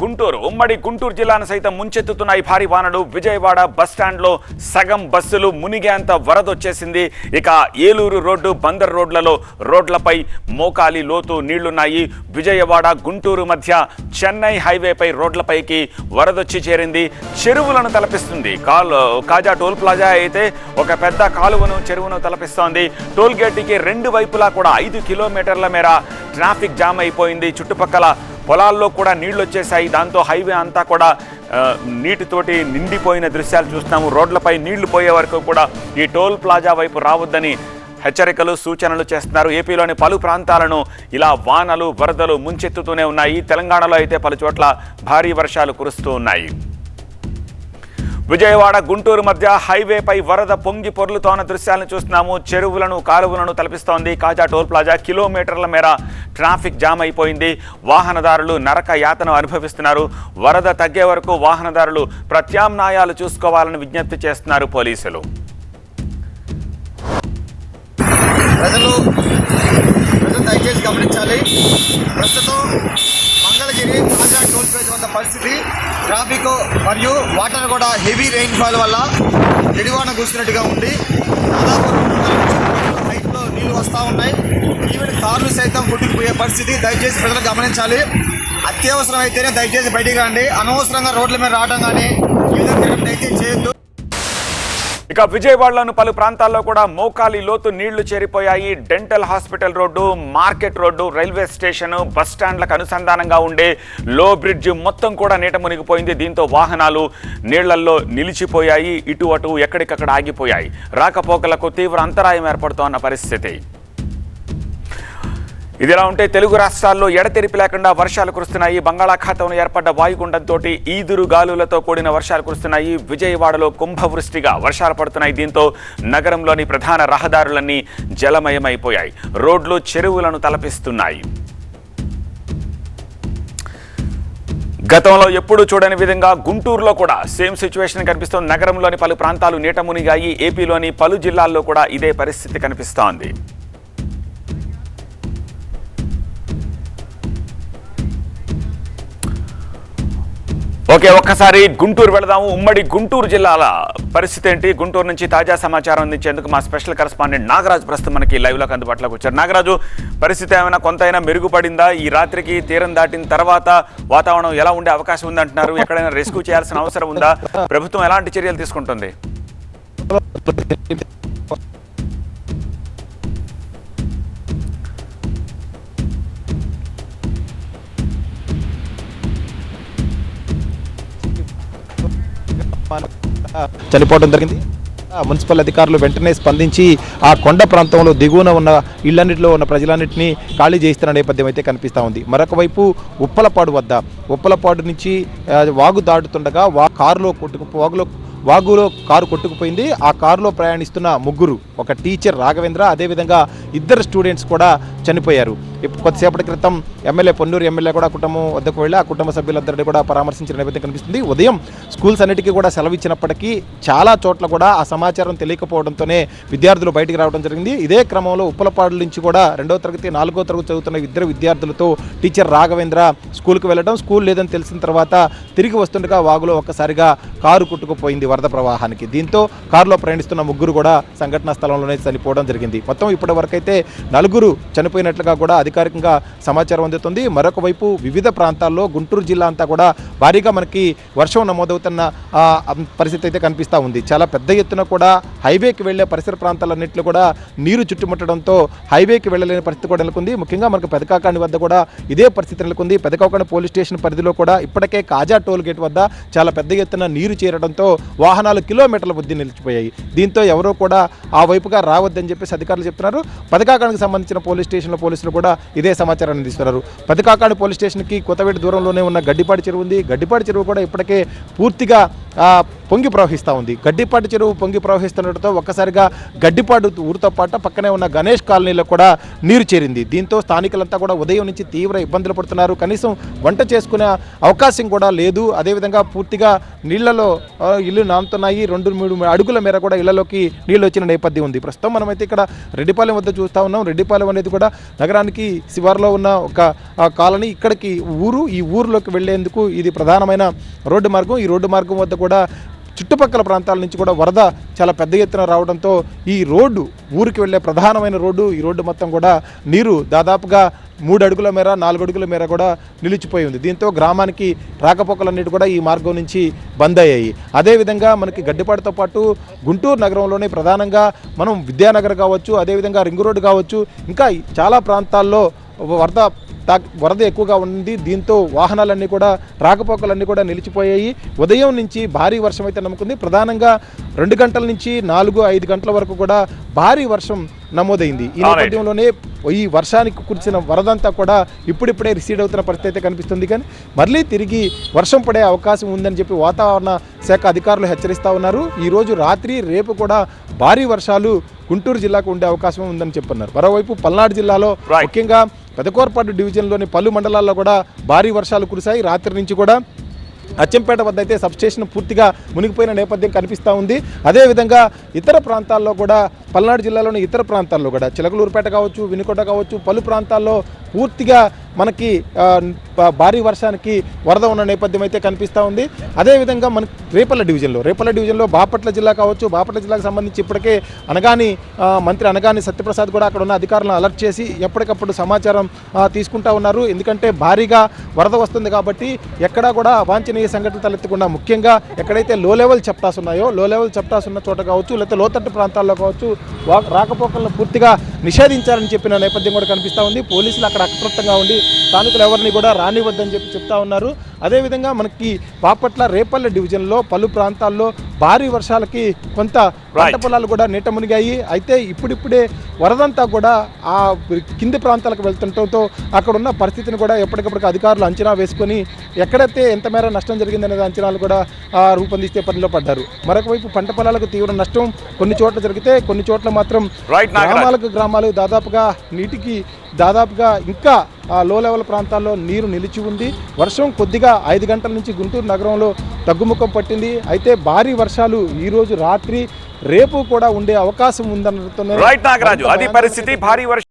గుంటూరు ఉమ్మడి గుంటూరు జిల్లాను సైతం ముంచెత్తుతున్న ఈ భారీ వానలు విజయవాడ బస్టాండ్లో సగం బస్సులు మునిగేంత వరదొచ్చేసింది ఇక ఏలూరు రోడ్డు బందర్ రోడ్లలో రోడ్లపై మోకాలి లోతు నీళ్ళున్నాయి. విజయవాడ గుంటూరు మధ్య చెన్నై హైవేపై రోడ్లపైకి వరదొచ్చి చేరింది. చెరువులను తలపిస్తుంది. కాల్ కాజా టోల్ ప్లాజా అయితే ఒక పెద్ద కాలువను చెరువును తలపిస్తోంది. టోల్ గేట్కి రెండు వైపులా కూడా ఐదు కిలోమీటర్ల మేర ట్రాఫిక్ జామ్ అయిపోయింది. చుట్టుపక్కల పొలాల్లో కూడా నీళ్ళు వచ్చేసాయి దాంతో హైవే అంతా కూడా నీటితోటి నిండిపోయిన దృశ్యాలు చూస్తున్నాము. రోడ్లపై నీళ్ళు పోయే వరకు కూడా ఈ టోల్ ప్లాజా వైపు రావద్దని హెచ్చరికలు సూచనలు చేస్తున్నారు. ఏపీలోని పలు ప్రాంతాలను ఇలా వానలు వరదలు ముంచెత్తుతూనే ఉన్నాయి. తెలంగాణలో అయితే పలు చోట్ల భారీ వర్షాలు కురుస్తూ ఉన్నాయి. విజయవాడ గుంటూరు మధ్య హైవేపై వరద పొంగి పొర్లుతోన్న దృశ్యాలను చూస్తున్నాము. చెరువులను కాలువలను తలపిస్తోంది కాజా టోల్ ప్లాజా. కిలోమీటర్ల మేర ట్రాఫిక్ జామ్ అయిపోయింది. వాహనదారులు నరక యాతను అనుభవిస్తున్నారు. వరద తగ్గే వరకు వాహనదారులు ప్రత్యామ్నాయాలు చూసుకోవాలని విజ్ఞప్తి చేస్తున్నారు పోలీసులు. ప్రజలు ప్రజలు దయచేసి గమనించాలి. ప్రస్తుతం మంగళగిరి తాజా టోల్ ప్లాజా వద్ద పరిస్థితి ట్రాఫిక్ మరియు వాటర్ కూడా హెవీ రెయిన్ఫాల్ వల్ల జడివాన కూసినట్టుగా ఉంది. దాదాపు రెండు వందల నుంచి హైట్లో నీళ్ళు వస్తూ ఉన్నాయి. కార్లు సైతం కొట్టుకుపోయే పరిస్థితి. దయచేసి ప్రజలు గమనించాలి. అత్యవసరం అయితేనే దయచేసి బయటికి రండి. అనవసరంగా రోడ్ల మీద రావడం కానీ ఈ విధంగా చేయొద్దు. ఇక విజయవాడలోని పలు ప్రాంతాల్లో కూడా మోకాలి లోతు నీళ్ళు చేరిపోయాయి. Dental hospital road market road railway station bus స్టాండ్లకు అనుసంధానంగా ఉండే లో బ్రిడ్జ్ మొత్తం కూడా నీట మునిగిపోయింది. దీంతో వాహనాలు నీళ్ళల్లో నిలిచిపోయాయి. ఇటు అటు ఎక్కడికక్కడ ఆగిపోయాయి. రాకపోకలకు తీవ్ర అంతరాయం ఏర్పడుతోన్న పరిస్థితి. ఇదిలా ఉంటే తెలుగు రాష్ట్రాల్లో ఎడతెరిపి లేకుండా వర్షాలు కురుస్తున్నాయి. బంగాళాఖాతంలో ఏర్పడ్డ వాయుగుండంతో ఈదురు గాలులతో కూడిన వర్షాలు కురుస్తున్నాయి. విజయవాడలో కుంభవృష్టిగా వర్షాలు పడుతున్నాయి. దీంతో నగరంలోని ప్రధాన రహదారులన్నీ జలమయమైపోయాయి. రోడ్లు చెరువులను తలపిస్తున్నాయి. గతంలో ఎప్పుడూ చూడని విధంగా గుంటూరులో కూడా సేమ్ సిచ్యువేషన్ కనిపిస్తోంది. నగరంలోని పలు ప్రాంతాలు నీట మునిగాయి. ఏపీలోని పలు జిల్లాల్లో కూడా ఇదే పరిస్థితి కనిపిస్తోంది. ఓకే ఒక్కసారి గుంటూరు వెళదాము. ఉమ్మడి గుంటూరు జిల్లాల పరిస్థితి ఏంటి? గుంటూరు నుంచి తాజా సమాచారం అందించేందుకు మా స్పెషల్ కరెస్పాండెంట్ నాగరాజు ప్రస్తుతం మనకి లైవ్లోకి అందుబాటులోకి వచ్చారు. నాగరాజు పరిస్థితి ఏమైనా కొంతైనా మెరుగుపడిందా? ఈ రాత్రికి తీరం దాటిన తర్వాత వాతావరణం ఎలా ఉండే అవకాశం ఉందంటున్నారు ఎక్కడైనా రెస్క్యూ చేయాల్సిన అవసరం ఉందా? ప్రభుత్వం ఎలాంటి చర్యలు తీసుకుంటుంది? చనిపోవడం జరిగింది. మున్సిపల్ అధికారులు వెంటనే స్పందించి ఆ కొండ ప్రాంతంలో దిగువన ఉన్న ఇళ్ళన్నింటిలో ఉన్న ప్రజలన్నింటినీ ఖాళీ చేస్తున్న నేపథ్యం అయితే కనిపిస్తూ ఉంది. మరొక వైపు ఉప్పలపాడు వద్ద ఉప్పలపాడు నుంచి వాగు దాటుతుండగా వా కారులో కొట్టుకు వాగులో వాగులో కారు కొట్టుకుపోయింది. ఆ కారులో ప్రయాణిస్తున్న ముగ్గురు ఒక టీచర్ రాఘవేంద్ర అదేవిధంగా ఇద్దరు స్టూడెంట్స్ కూడా చనిపోయారు. ఇప్పుడు కొద్దిసేపటి క్రితం ఎమ్మెల్యే పొన్నూరు ఎమ్మెల్యే కూడా కుటుంబం వద్దకు వెళ్ళి ఆ కుటుంబ సభ్యులందరినీ కూడా పరామర్శించిన నేపథ్యం కనిపిస్తుంది. ఉదయం స్కూల్స్ అన్నిటికీ కూడా సెలవు ఇచ్చినప్పటికీ చాలా చోట్ల కూడా ఆ సమాచారం తెలియకపోవడంతోనే విద్యార్థులు బయటికి రావడం జరిగింది. ఇదే క్రమంలో ఉప్పలపాడు నుంచి కూడా రెండో తరగతి నాలుగో తరగతి చదువుతున్న ఇద్దరు విద్యార్థులతో టీచర్ రాఘవేంద్ర స్కూల్కి వెళ్ళడం స్కూల్ లేదని తెలిసిన తర్వాత తిరిగి వస్తుండగా వాగులో ఒక్కసారిగా కారు కొట్టుకుపోయింది వరద ప్రవాహానికి. దీంతో కారులో ప్రయాణిస్తున్న ముగ్గురు కూడా సంఘటనా స్థలంలోనే చనిపోవడం జరిగింది. మొత్తం ఇప్పటి వరకైతే నలుగురు చనిపోయినట్లుగా కూడా అధికారికంగా సమాచారం అందుతుంది. మరొక వైపు వివిధ ప్రాంతాల్లో గుంటూరు జిల్లా అంతా కూడా భారీగా మనకి వర్షం నమోదవుతున్న పరిస్థితి అయితే కనిపిస్తూ ఉంది. చాలా పెద్ద ఎత్తున కూడా హైవేకి వెళ్ళే పరిసర ప్రాంతాలన్నింటిలో కూడా నీరు చుట్టుముట్టడంతో హైవేకి వెళ్ళలేని పరిస్థితి కూడా నెలకొంది. ముఖ్యంగా మనకు పెదకాకాని వద్ద కూడా ఇదే పరిస్థితి నెలకొంది. పెదకాకాని పోలీస్ స్టేషన్ పరిధిలో కూడా ఇప్పటికే కాజా టోల్ గేట్ వద్ద చాలా పెద్ద ఎత్తున నీరు చేరడంతో వాహనాలు కిలోమీటర్ల బుద్ధి నిలిచిపోయాయి. దీంతో ఎవరో కూడా ఆ వైపుగా రావద్దని చెప్పేసి అధికారులు చెప్తున్నారు. పథకాకానికి సంబంధించిన పోలీస్ స్టేషన్ల పోలీసులు కూడా ఇదే సమాచారాన్ని అందిస్తున్నారు. పదకాకాని పోలీస్ స్టేషన్కి కొత్తవేటి దూరంలోనే ఉన్న గడ్డిపాడి చెరువు ఉంది. గడ్డిపాటి చెరువు కూడా ఇప్పటికే పూర్తిగా పొంగి ప్రవహిస్తూ ఉంది. గడ్డిపాటు చెరువు పొంగి ప్రవహిస్తుండటంతో ఒక్కసారిగా గడ్డిపాడు ఊరితో పాటు పక్కనే ఉన్న గణేష్ కాలనీలో కూడా నీరు చేరింది. దీంతో స్థానికులంతా కూడా ఉదయం నుంచి తీవ్ర ఇబ్బందులు పడుతున్నారు. కనీసం వంట చేసుకునే అవకాశం కూడా లేదు. అదేవిధంగా పూర్తిగా నీళ్ళలో ఇల్లు నానుతున్నాయి రెండు మూడు అడుగుల మేర కూడా ఇళ్ళలోకి నీళ్ళు వచ్చిన నేపథ్యం ఉంది. ప్రస్తుతం మనమైతే ఇక్కడ రెడ్డిపాలెం వద్ద చూస్తూ ఉన్నాం. రెడ్డిపాలెం అనేది కూడా నగరానికి శివారులో ఉన్న ఒక కాలనీ. ఇక్కడికి ఊరు ఈ ఊరిలోకి వెళ్ళేందుకు ఇది ప్రధానమైన రోడ్డు మార్గం. ఈ రోడ్డు మార్గం వద్ద కూడా చుట్టుపక్కల ప్రాంతాల నుంచి కూడా వరద చాలా పెద్ద ఎత్తున రావడంతో ఈ రోడ్డు ఊరికి వెళ్ళే ప్రధానమైన రోడ్డు ఈ రోడ్డు మొత్తం కూడా నీరు దాదాపుగా మూడు అడుగుల మేర నాలుగు అడుగుల మేర కూడా నిలిచిపోయి ఉంది. దీంతో గ్రామానికి రాకపోకలన్నిటి కూడా ఈ మార్గం నుంచి బంద్ అయ్యాయి. అదేవిధంగా మనకి గడ్డిపాడుతో పాటు గుంటూరు నగరంలోనే ప్రధానంగా మనం విద్యానగర్ కావచ్చు అదేవిధంగా రింగ్ రోడ్డు కావచ్చు ఇంకా చాలా ప్రాంతాల్లో వరద వరద ఎక్కువగా ఉంది. దీంతో వాహనాలన్నీ కూడా రాకపోకలన్నీ కూడా నిలిచిపోయాయి. ఉదయం నుంచి భారీ వర్షం అయితే నమ్ముకుంది. ప్రధానంగా రెండు గంటల నుంచి నాలుగు ఐదు గంటల వరకు కూడా భారీ వర్షం నమోదైంది. ఈ. నేపథ్యంలోనే ఈ వర్షానికి కురిసిన వరదంతా కూడా ఇప్పుడిప్పుడే రిసీడ్ అవుతున్న పరిస్థితి అయితే కనిపిస్తుంది. కానీ మళ్ళీ తిరిగి వర్షం పడే అవకాశం ఉందని చెప్పి వాతావరణ శాఖ అధికారులు హెచ్చరిస్తా ఉన్నారు. ఈ రోజు రాత్రి రేపు కూడా భారీ వర్షాలు గుంటూరు జిల్లాకు ఉండే అవకాశం ఉందని చెప్తున్నారు మరోవైపు పల్నాడు జిల్లాలో. ముఖ్యంగా పెదకోరపాటు డివిజన్లోని పలు మండలాల్లో కూడా భారీ వర్షాలు కురిశాయి. రాత్రి నుంచి కూడా అచ్చంపేట వద్ద అయితే సబ్స్టేషన్ పూర్తిగా మునిగిపోయిన నేపథ్యం కనిపిస్తూ ఉంది. అదేవిధంగా ఇతర ప్రాంతాల్లో కూడా పల్నాడు జిల్లాలోని ఇతర ప్రాంతాల్లో కూడా చిలకలూరుపేట కావచ్చు వినుకొండ కావచ్చు పలు ప్రాంతాల్లో పూర్తిగా మనకి భారీ వర్షానికి వరద ఉన్న నేపథ్యం అయితే కనిపిస్తూ ఉంది. అదేవిధంగా మన రేపల్ల డివిజన్లో రేపల్ల డివిజన్లో బాపట్ల జిల్లా కావచ్చు బాపట్ల జిల్లాకు సంబంధించి ఇప్పటికే అనగాని మంత్రి అనగాని సత్యప్రసాద్ కూడా అక్కడ ఉన్న అధికారులను అలర్ట్ చేసి ఎప్పటికప్పుడు సమాచారం తీసుకుంటా ఉన్నారు. ఎందుకంటే భారీగా వరద వస్తుంది కాబట్టి ఎక్కడా కూడా అవాంఛనీయ సంఘటన తలెత్తకుండా ముఖ్యంగా ఎక్కడైతే లో లెవెల్ చెప్టాస్ ఉన్నాయో లో లెవెల్ చెప్టాస్ ఉన్న చోట కావచ్చు లేకపోతే లోతట్టు ప్రాంతాల్లో కావచ్చు రాకపోకలను పూర్తిగా నిషేధించాలని చెప్పిన నేపథ్యం కూడా కనిపిస్తూ ఉంది. పోలీసులు అక్కడ అప్రమత్తంగా ఉండి స్థానికులు ఎవరిని కూడా రానివద్దని చెప్పి చెప్తా ఉన్నారు. అదేవిధంగా మనకి బాపట్ల రేపల్లె డివిజన్లో పలు ప్రాంతాల్లో భారీ వర్షాలకి కొంత పంట పొలాలు కూడా నీట మునిగాయి. అయితే ఇప్పుడిప్పుడే వరదంతా కూడా ఆ కింది ప్రాంతాలకు వెళ్తుండటంతో అక్కడ ఉన్న పరిస్థితిని కూడా ఎప్పటికప్పుడు అధికారులు అంచనా వేసుకొని ఎక్కడైతే ఎంత మేర నష్టం జరిగిందనే అంచనాలు కూడా రూపొందిస్తే పనిలో పడ్డారు. మరొక వైపు పంట పొలాలకు తీవ్ర నష్టం కొన్ని చోట్ల జరిగితే కొన్ని చోట్ల మాత్రం. గ్రామాలకు గ్రామాలు దాదాపుగా నీటికి దాదాపుగా ఇంకా లో లెవెల్ ప్రాంతాల్లో నీరు నిలిచి ఉంది. వర్షం కొద్దిగా ఐదు గంటల నుంచి గుంటూరు నగరంలో తగ్గుముఖం పట్టింది. అయితే భారీ వర్షాలు ఈ రోజు రాత్రి రేపు కూడా ఉండే అవకాశం ఉందనడంతోనే రైట్ నాగరాజు అది పరిస్థితి. భారీ వర్షం